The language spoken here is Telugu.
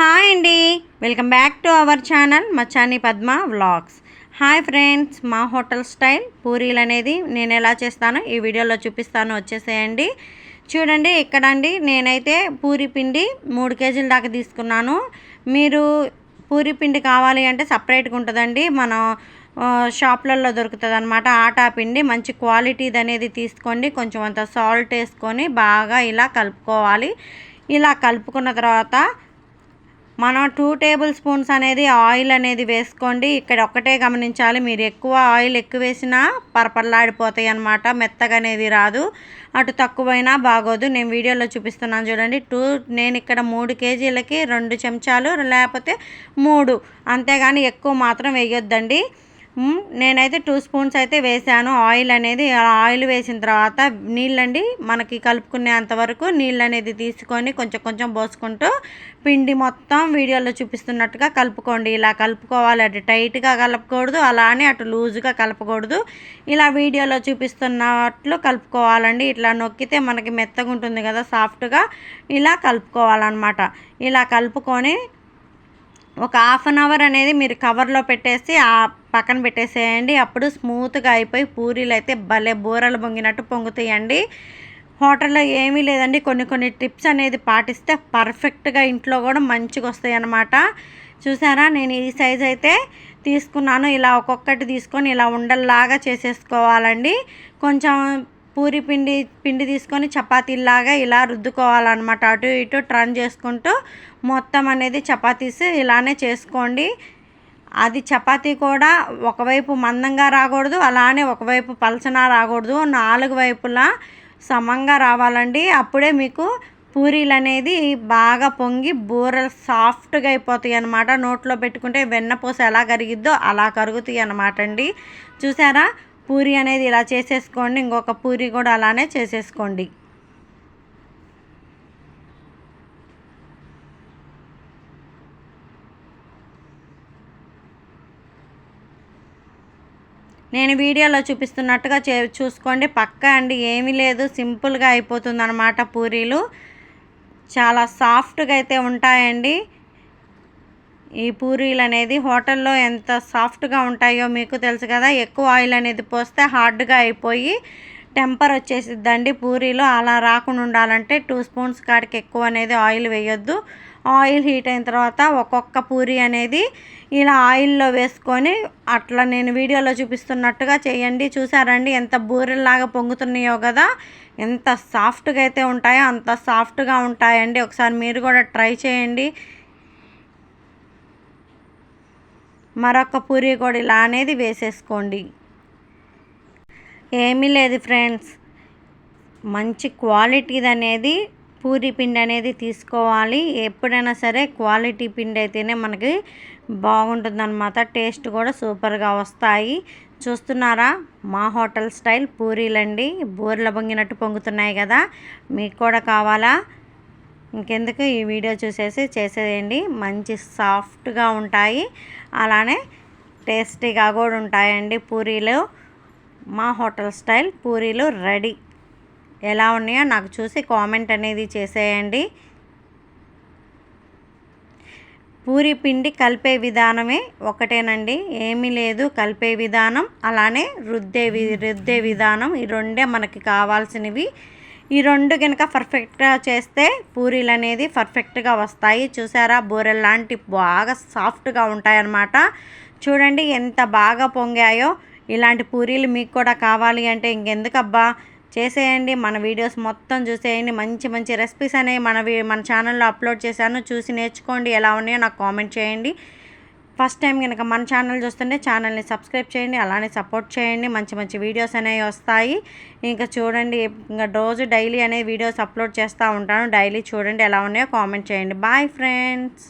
హాయ్ అండి. Welcome back to our channel Machani Padma vlogs. Hi friends మా హోటల్ స్టైల్ పూరీలు అనేది నేను ఎలా చేస్తానో ఈ వీడియోలో చూపిస్తాను. వచ్చేసేయండి. చూడండి ఇక్కడ అండి నేనైతే పూరి పిండి మూడు కేజీల దాకా తీసుకున్నాను. మీరు పూరి పిండి కావాలి అంటే సపరేట్గా ఉంటుందండి. మనం షాప్లలో దొరుకుతుంది అనమాట ఆటా పిండి మంచి క్వాలిటీది అనేది తీసుకోండి. కొంచెం అంత సాల్ట్ వేసుకొని బాగా ఇలా కలుపుకోవాలి. ఇలా కలుపుకున్న తర్వాత మనం టూ టేబుల్ స్పూన్స్ అనేది ఆయిల్ అనేది వేసుకోండి. ఇక్కడ ఒక్కటే గమనించాలి. మీరు ఎక్కువ ఆయిల్ ఎక్కువ వేసినా పరపరలాడిపోతాయి అనమాట మెత్తగా అనేది రాదు. అటు తక్కువైనా బాగోదు. నేను వీడియోలో చూపిస్తున్నాను చూడండి. టూ నేను ఇక్కడ మూడు కేజీలకి రెండు చెంచాలు లేకపోతే మూడు. అంతేగాని ఎక్కువ మాత్రం వేయొద్దండి. నేనైతే టూ స్పూన్స్ అయితే వేసాను. ఆయిల్ అనేది ఆయిల్ వేసిన తర్వాత నీళ్ళండి మనకి కలుపుకునేంత వరకు నీళ్ళు అనేది తీసుకొని కొంచెం కొంచెం పోసుకుంటూ పిండి మొత్తం వీడియోలో చూపిస్తున్నట్టుగా కలుపుకోండి. ఇలా కలుపుకోవాలి. అటు టైట్గా కలపకూడదు. అలానే అటు లూజుగా కలపకూడదు. ఇలా వీడియోలో చూపిస్తున్నట్లు కలుపుకోవాలండి. ఇట్లా నొక్కితే మనకి మెత్తగా ఉంటుంది కదా సాఫ్ట్గా ఇలా కలుపుకోవాలన్నమాట. ఇలా కలుపుకొని ఒక హాఫ్ అన్ అవర్ అనేది మీరు కవర్లో పెట్టేసి ఆ పక్కన పెట్టేసేయండి. అప్పుడు స్మూత్గా అయిపోయి పూరీలు అయితే భలే బూరలు పొంగినట్టు పొంగుతాయండి. హోటల్లో ఏమీ లేదండి. కొన్ని కొన్ని టిప్స్ అనేది పాటిస్తే పర్ఫెక్ట్గా ఇంట్లో కూడా మంచిగా వస్తాయి అన్నమాట చూసారా? నేను ఈ సైజ్ అయితే తీసుకున్నాను. ఇలా ఒక్కొక్కటి తీసుకొని ఇలా ఉండల్లాగా చేసేసుకోవాలండి. కొంచెం పూరి పిండి పిండి తీసుకొని చపాతీలాగా ఇలా రుద్దుకోవాలన్నమాట. అటు ఇటు ట్రన్ చేసుకుంటూ మొత్తం అనేది చపాతీస్ ఇలానే చేసుకోండి. అది చపాతీ కూడా ఒకవైపు మందంగా రాకూడదు అలానే ఒకవైపు పలచనా రాకూడదు. నాలుగు వైపులా సమంగా రావాలండి. అప్పుడే మీకు పూరీలు అనేది బాగా పొంగి బూరలు సాఫ్ట్గా అయిపోతాయి అన్నమాట. నోట్లో పెట్టుకుంటే వెన్నపూస ఎలా కరిగిద్దో అలా కరుగుతాయి అన్నమాట అండి. చూసారా? పూరి అనేది ఇలా చేసేసుకోండి ఇంకొక పూరి కూడా అలానే చేసేసుకోండి. నేను వీడియోలో చూపిస్తున్నట్టుగా చే చూసుకోండి. పక్క అండి ఏమీ లేదు సింపుల్గా అయిపోతుంది అనమాట పూరీలు. చాలా సాఫ్ట్గా అయితే ఉంటాయండి. ఈ పూరీలు అనేది హోటల్లో ఎంత సాఫ్ట్గా ఉంటాయో మీకు తెలుసు కదా ఎక్కువ ఆయిల్ అనేది పోస్తే హార్డ్గా అయిపోయి టెంపర్ వచ్చేసిద్దండి పూరీలు. అలా రాకుండా ఉండాలంటే టూ స్పూన్స్ కాడికి ఎక్కువ అనేది ఆయిల్ వేయొద్దు. ఆయిల్ హీట్ అయిన తర్వాత ఒక్కొక్క పూరి అనేది ఇలా ఆయిల్లో వేసుకొని అట్లా నేను వీడియోలో చూపిస్తున్నట్టుగా చేయండి. చూసారండి ఎంత బూరెల్లాగా పొంగుతున్నాయో కదా ఎంత సాఫ్ట్గా అయితే ఉంటాయో అంత సాఫ్ట్గా ఉంటాయండి. ఒకసారి మీరు కూడా ట్రై చేయండి. మరొక పూరి కూడా ఇలా అనేది వేసేసుకోండి. ఏమీ లేదు ఫ్రెండ్స్. మంచి క్వాలిటీది అనేది పూరి పిండి అనేది తీసుకోవాలి. ఎప్పుడైనా సరే క్వాలిటీ పిండి అయితేనే మనకి బాగుంటుందన్నమాట. టేస్ట్ కూడా సూపర్గా వస్తాయి. చూస్తున్నారా? మా హోటల్ స్టైల్ పూరీలండి. బూరెల పొంగినట్టు పొంగుతున్నాయి కదా. మీకు కూడా కావాలా? ఇంకెందుకు ఈ వీడియో చూసేసి చేసేయండి మంచి సాఫ్ట్గా ఉంటాయి. అలానే టేస్టీగా కూడా ఉంటాయండి పూరీలు. మా హోటల్ స్టైల్ పూరీలు రెడీ. ఎలా ఉన్నాయో నాకు చూసి కామెంట్ అనేది చేసేయండి. పూరి పిండి కలిపే విధానమే ఒకటేనండి. ఏమీ లేదు కలిపే విధానం. అలానే రుద్దే రుద్దే విధానం. ఈ రెండే మనకి కావాల్సినవి. ఈ రెండు కనుక పర్ఫెక్ట్గా చేస్తే పూరీలు అనేది పర్ఫెక్ట్గా వస్తాయి. చూసారా? బూరెలు లాంటి బాగా సాఫ్ట్గా ఉంటాయన్నమాట. చూడండి ఎంత బాగా పొంగాయో. ఇలాంటి పూరీలు మీకు కూడా కావాలి అంటే ఇంకెందుకబ్బా? చేసేయండి. మన వీడియోస్ మొత్తం చూసేయండి. మంచి మంచి రెసిపీస్ అనేవి మన మన ఛానల్లో అప్లోడ్ చేశాను. చూసి నేర్చుకోండి ఎలా ఉన్నాయో నాకు కామెంట్ చేయండి. ఫస్ట్ టైం కనుక మన ఛానల్ చూస్తుంటే ఛానల్ని సబ్స్క్రైబ్ చేయండి అలానే సపోర్ట్ చేయండి. మంచి మంచి వీడియోస్ అనేవి వస్తాయి. ఇంకా చూడండి ఇంకా రోజు డైలీ అనే వీడియోస్ అప్లోడ్ చేస్తూ ఉంటాను. డైలీ చూడండి ఎలా ఉన్నాయో కామెంట్ చేయండి. Bye friends.